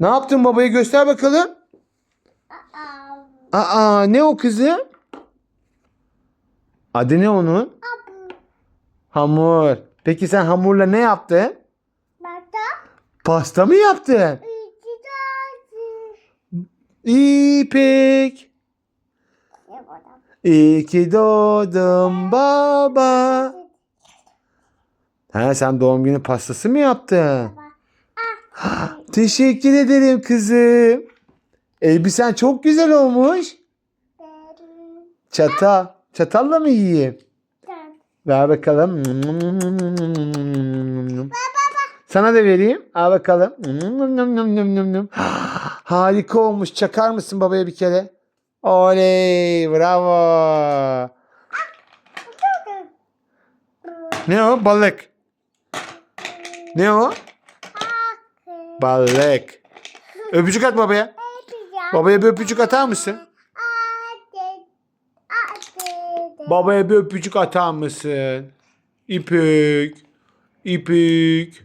Ne yaptın babaya göster bakalım. Aa, Aa ne o kızı? Adı ne onun? Hamur. Peki sen hamurla ne yaptın? Bata. Pasta mı yaptın? İpek. İyi ki doğdun baba. Ha sen doğum günü pastası mı yaptın? Teşekkür ederim kızım. Elbisen çok güzel olmuş. Çatal. Çatalla mı yiyeyim? Ver bakalım. Sana da vereyim. Al bakalım. Harika olmuş. Çakar mısın babaya bir kere? Oley. Bravo. Ne o? Balık. Ne o? Balık. Öpücük at babaya. Babaya bir öpücük atar mısın? Babaya bir öpücük atar mısın? İpek. İpek.